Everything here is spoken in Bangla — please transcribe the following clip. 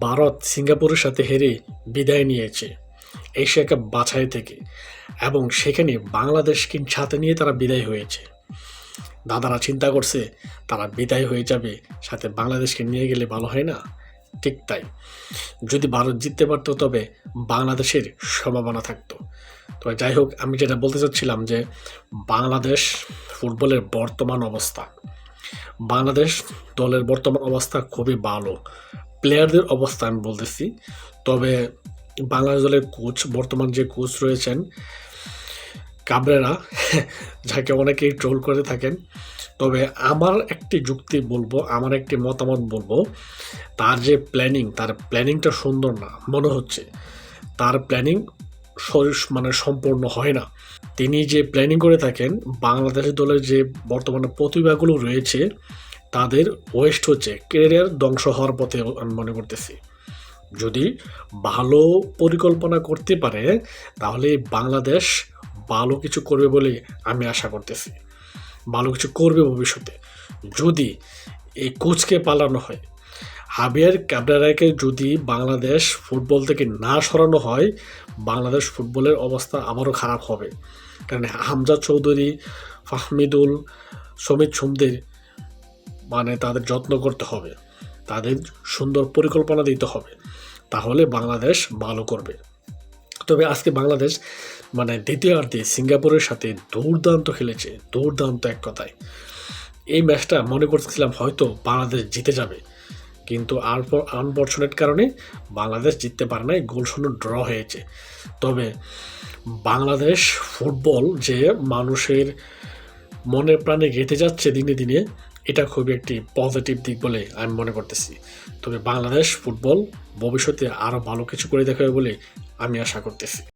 ভারত সিঙ্গাপুরের সাথে হেরে বিদায় নিয়েছে এশিয়া কাপ বাছাই থেকে এবং সেখানে বাংলাদেশকে সাথে নিয়ে তারা বিদায় হয়েছে। দাদারা চিন্তা করছে, তারা বিদায় হয়ে যাবে, সাথে বাংলাদেশকে নিয়ে গেলে ভালো হয় না? ঠিক তাই। যদি ভারত জিততে পারতো, তবে বাংলাদেশের সম্ভাবনা থাকতো। তবে যাই হোক, আমি যেটা বলতে চাচ্ছিলাম যে, বাংলাদেশ ফুটবলের বর্তমান অবস্থা। বাংলাদেশ দলের বর্তমান অবস্থা খুবই ভালো। প্লেয়ারদের অবস্থা আমি বলতেছি। তবে বাংলাদেশ দলের কোচ বর্তমান যে কোচ রয়েছেন কাবরেরা যাকে অনেকেই ট্রোল করে থাকেন। তবে আমার একটি যুক্তি বলব, আমার একটি মতামত বলব, তার যে প্ল্যানিং তার প্ল্যানিংটা সুন্দর না, মনে হচ্ছে। তার প্ল্যানিং মানে সম্পূর্ণ হয় না। তিনি যে প্ল্যানিং করে থাকেন, বাংলাদেশ দলের যে বর্তমানে প্রতিভাগুলো রয়েছে তাদের ওয়েস্ট হচ্ছে কেরিয়ার ধ্বংস হওয়ার পথে আমি মনে করতেছি। যদি ভালো পরিকল্পনা করতে পারে, তাহলে বাংলাদেশ ভালো কিছু করবে বলে আমি আশা করতেছি। ভালো কিছু করবে ভবিষ্যতে। যদি এই কোচকে পালানো হয়, হাবিয়ার ক্যাবরারাকে যদি বাংলাদেশ ফুটবল থেকে না সরানো হয়, বাংলাদেশ ফুটবলের অবস্থা আবারও খারাপ হবে। কারণ হামজা চৌধুরী, ফাহমিদুল, সমিত সুমদের মানে তাদের যত্ন করতে হবে, তাদের সুন্দর পরিকল্পনা দিতে হবে, তাহলে বাংলাদেশ ভালো করবে। তবে আজকে বাংলাদেশ মানে দ্বিতীয়ার্ধে সিঙ্গাপুরের সাথে দুর্দান্ত খেলেছে, দুর্দান্ত এক কথায়। এই ম্যাচটা মনে করতেছিলাম হয়তো বাংলাদেশ জিতে যাবে, কিন্তু আনফর্চুনেট কারণে বাংলাদেশ জিততে পারে নাই গোল শূন্য ড্র হয়েছে। তবে বাংলাদেশ ফুটবল যে মানুষের মনে প্রাণে গেঁথে যাচ্ছে দিনে দিনে এটা খুবই একটি পজিটিভ দিক বলে আমি মনে করতেছি। তবে বাংলাদেশ ফুটবল ভবিষ্যতে আরও ভালো কিছু করে দেখাবে বলে আমি আশা করতেছি।